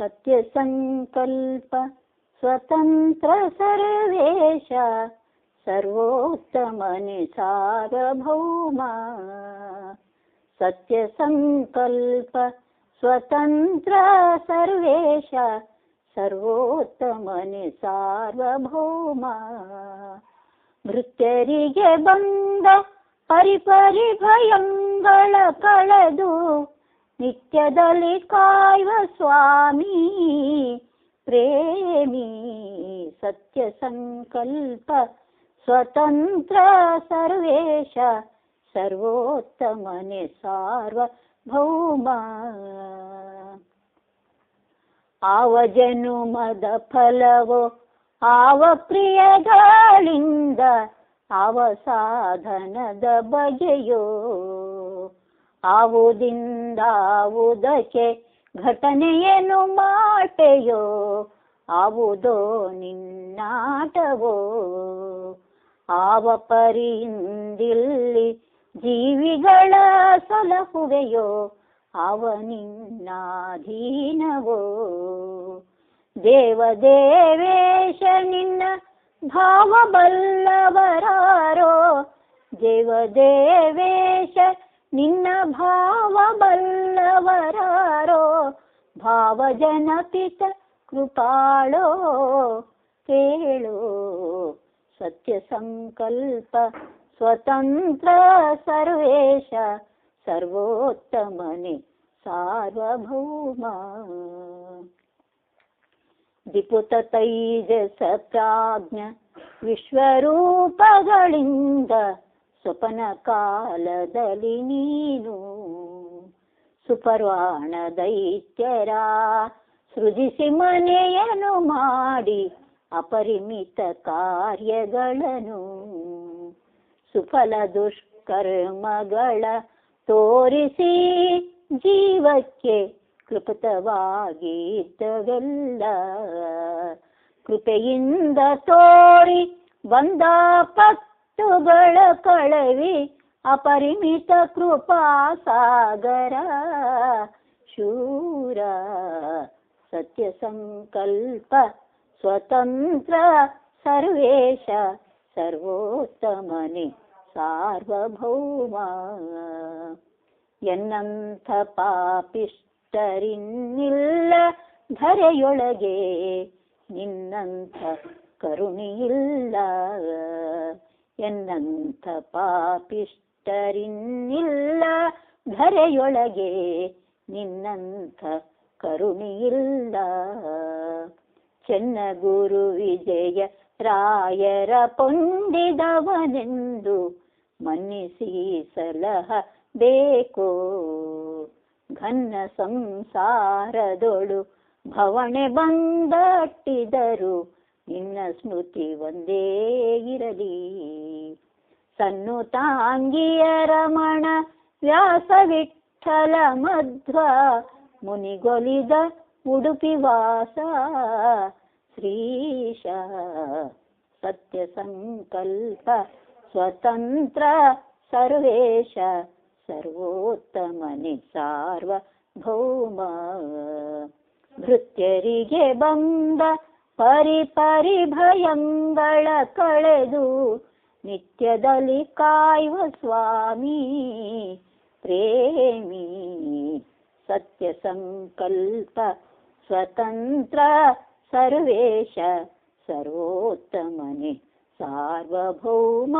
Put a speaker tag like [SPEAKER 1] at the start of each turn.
[SPEAKER 1] सत्यसङ्कल्प स्वतन्त्र सर्वेश सर्वोत्तमनि सार्वभौमा सत्यसङ्कल्प स्वतन्त्र सर्वेश ಸರ್ವೋತ್ತಮನೆ ಸಾರ್ವಭೌಮ ಭೃತ್ಯರಿಗೆ ಬಂದ ಪರಿಪರಿ ಭಯಂಗಳ ಕಳೆದು ನಿತ್ಯದಲ್ಲಿ ಕಾಯುವ ಸ್ವಾಮಿ, ಪ್ರೇಮಿ, ಸತ್ಯ ಸಂಕಲ್ಪ, ಸ್ವತಂತ್ರ ಸರ್ವೇಶ, ಸರ್ವೋತ್ತಮನೆ ಸಾರ್ವಭೌಮ ಆವ ಜನುಮದ ಫಲವೋ, ಆವ ಪ್ರಿಯಗಳಿಂದ, ಆವ ಸಾಧನದ ಬಗೆಯೋ. ಆವುದಿಂದಾವುದಕ್ಕೆ ಘಟನೆಯೇನು ಮಾಟೆಯೋ ಆವುದೋ ನಿನ್ನಾಟವೋ? ಆವ ಪರಿಂದಿಲ್ಲಿ ಜೀವಿಗಳ ಸಲಹುವೆಯೋ? ಅವನಿನ್ನಾಧೀನವೋ ದೇವದೇವೇಶ ನಿನ್ನ ಭಾವಬಲ್ಲವರಾರೋ? ದೇವದೇವೇಶ ನಿನ್ನ ಭಾವ ಬಲ್ಲವರಾರೋ, ಭಾವ ಜನಪಿತ ಕೃಪಾಳೋ, ಕೇಳೋ. ಸತ್ಯ ಸಂಕಲ್ಪ ಸ್ವತಂತ್ರ ಸರ್ವೇಶ, ಸರ್ವೋತ್ತಮನೆ ಸಾರ್ವಭೌಮ. ದಿಪುತ ತೈಜಸ ಪ್ರಾಜ್ಞ ವಿಶ್ವರೂಪಗಳಿಂದ ಸ್ವಪನ ಕಾಲದಲ್ಲಿ ನೀನು ಸುಪರ್ವಾಣ ದೈತ್ಯರ ಸೃಜಿಸಿ ಮನೆಯನ್ನು ಮಾಡಿ ಅಪರಿಮಿತ ಕಾರ್ಯಗಳನ್ನು ಸುಫಲ ದುಷ್ಕರ್ಮಗಳ ತೋರಿಸಿ ಜೀವಕ್ಕೆ ಕೃಪತವಾಗಿದ್ದವೆಲ್ಲ ಕೃಪೆಯಿಂದ ತೋರಿ ಬಂದ ಪಟ್ಟುಗಳ ಕಳವಿ ಅಪರಿಮಿತ ಕೃಪಾ ಸಾಗರ ಶೂರ ಸತ್ಯ ಸಂಕಲ್ಪ ಸ್ವತಂತ್ರ ಸರ್ವೇಶ ಸರ್ವೋತ್ತಮನೆ ಸಾರ್ವಭೌಮ ಎನ್ನಂಥ ಪಾಪಿಷ್ಟರಿನ್ನಿಲ್ಲ ಧರೆಯೊಳಗೆ ನಿನ್ನಂಥ ಕರುಣಿಯಿಲ್ಲ ಎನ್ನಂಥ ಪಾಪಿಷ್ಟರಿನ್ನಿಲ್ಲ ಧರೆಯೊಳಗೆ ನಿನ್ನಂಥ ಕರುಣಿಯಿಲ್ಲ. ಚೆನ್ನ ಗುರು ವಿಜಯ ರಾಯರ ಪೊಂದಿದವನೆಂದು ಮನ್ನಿಸಿ ಸಲಹ ಬೇಕೋ. ಘನ್ನ ಸಂಸಾರದೊಳು ಭವಣೆ ಬಂದಟ್ಟಿದರು. ನಿನ್ನ ಸ್ಮೃತಿ ಒಂದೇ ಇರಲಿ. ಸನ್ನು ತಾಂಗಿಯ ರಮಣ, ವ್ಯಾಸ ವಿಠಲ ಮಧ್ವ, ಮುನಿಗೊಲಿದ ಉಡುಪಿ ವಾಸ. ಶ್ರೀಶ, ಸತ್ಯ ಸಂಕಲ್ಪ, ಸ್ವತಂತ್ರ ಸರ್ವೇಶ ಸರ್ವೋತ್ತಮನೆ ಸಾರ್ವಭೌಮ ಭೃತ್ಯರಿಗೆ ಬಂದ ಪರಿ ಪರಿ ಭಯಂಗಳ ಕಳೆದು ನಿತ್ಯದಲ್ಲಿ ಕಾಯುವ ಸ್ವಾಮಿ ಪ್ರೇಮಿ ಸತ್ಯ ಸಂಕಲ್ಪ ಸ್ವತಂತ್ರ ಸರ್ವೇಶ ಸರ್ವೋತ್ತಮನೆ ಸಾರ್ವಭೌಮ